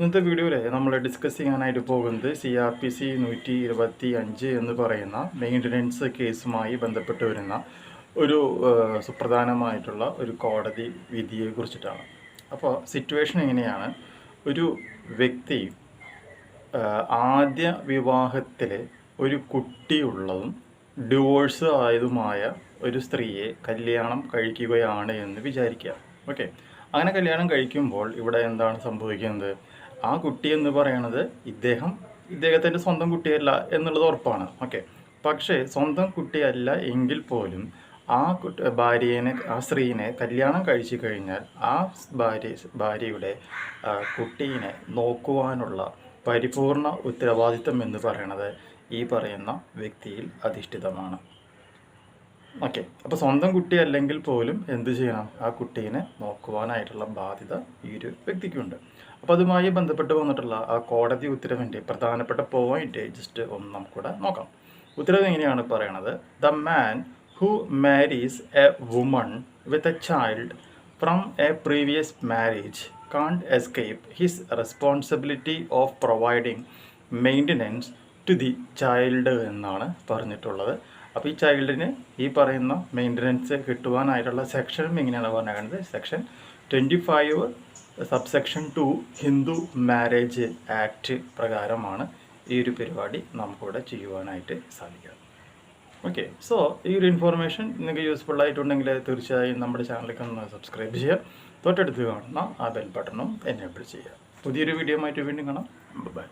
ഇന്നത്തെ വീഡിയോയിൽ നമ്മൾ ഡിസ്കസ് ചെയ്യാനായിട്ട് പോകുന്നത് സി ആർ പി സി നൂറ്റി ഇരുപത്തി അഞ്ച് എന്ന് പറയുന്ന മെയിന്റനൻസ് കേസുമായി ബന്ധപ്പെട്ട് വരുന്ന ഒരു സുപ്രധാനമായിട്ടുള്ള ഒരു കോടതി വിധിയെ കുറിച്ചിട്ടാണ്. അപ്പോൾ സിറ്റുവേഷൻ എങ്ങനെയാണ്? ഒരു വ്യക്തി ആദ്യ വിവാഹത്തിൽ ഒരു കുട്ടിയുള്ളതും ഡിവോഴ്സ് ആയതുമായ ഒരു സ്ത്രീയെ കല്യാണം കഴിക്കുകയാണ് എന്ന് വിചാരിക്കുക. ഓക്കെ. അങ്ങനെ കല്യാണം കഴിക്കുമ്പോൾ ഇവിടെ എന്താണ് സംഭവിക്കുന്നത്? ആ കുട്ടി എന്ന് പറയുന്നത് ഇദ്ദേഹം ഇദ്ദേഹത്തിന്റെ സ്വന്തം കുട്ടിയല്ല എന്നുള്ളത് ഉറപ്പാണ്. ഓക്കെ പക്ഷേ സ്വന്തം കുട്ടിയല്ല എങ്കിൽ പോലും ആ ഭാര്യേനെ ആ സ്ത്രീനെ കല്യാണം കഴിച്ചു കഴിഞ്ഞാൽ ആ ഭാര്യ ഭാര്യയുടെ കുട്ടീനെ നോക്കുവാനുള്ള പരിപൂർണ ഉത്തരവാദിത്തം എന്ന് പറയുന്നത് ഈ പറയുന്ന വ്യക്തിയിൽ അധിഷ്ഠിതമാണ്. ഓക്കെ. അപ്പോൾ സ്വന്തം കുട്ടി അല്ലെങ്കിൽ പോലും എന്ത് ചെയ്യണം? ആ കുട്ടീനെ നോക്കുവാനായിട്ടുള്ള ബാധ്യത ഈ ഒരു വ്യക്തിക്കുണ്ട്. അപ്പോൾ അതുമായി ബന്ധപ്പെട്ട് വന്നിട്ടുള്ള ആ കോടതി ഉത്തരവിന്റെ പ്രധാനപ്പെട്ട പോയിന്റ് ജസ്റ്റ് ഒന്ന് നമുക്കിവിടെ നോക്കാം. ഉത്തരവ് എങ്ങനെയാണ് പറയണത്. The man who marries a woman with a child from a previous marriage can't escape his responsibility of providing maintenance to the child എന്നാണ് പറഞ്ഞിട്ടുള്ളത്. അപ്പോൾ ഈ ചൈൽഡിന് ഈ പറയുന്ന മെയിന്റനൻസ് കിട്ടുവാനായിട്ടുള്ള സെക്ഷനും എങ്ങനെയാണ് പറഞ്ഞത് section twenty five subsection two Hindu marriage act പ്രകാരമാണ് ഈ ഒരു പരിപാടി നമുക്കിവിടെ ചെയ്യുവാനായിട്ട് സാധിക്കുക. ഓക്കെ സോ ഈ ഒരു ഇൻഫോർമേഷൻ നിങ്ങൾക്ക് യൂസ്ഫുൾ ആയിട്ടുണ്ടെങ്കിൽ തീർച്ചയായും നമ്മുടെ ചാനലിലേക്ക് ഒന്ന് സബ്സ്ക്രൈബ് ചെയ്യുക. തൊട്ടടുത്ത് കാണുന്ന ആ ബെൽ ബട്ടണും എനേബിൾ ചെയ്യുക. പുതിയൊരു വീഡിയോ ആയിട്ട് വീണ്ടും കാണാം. ബൈ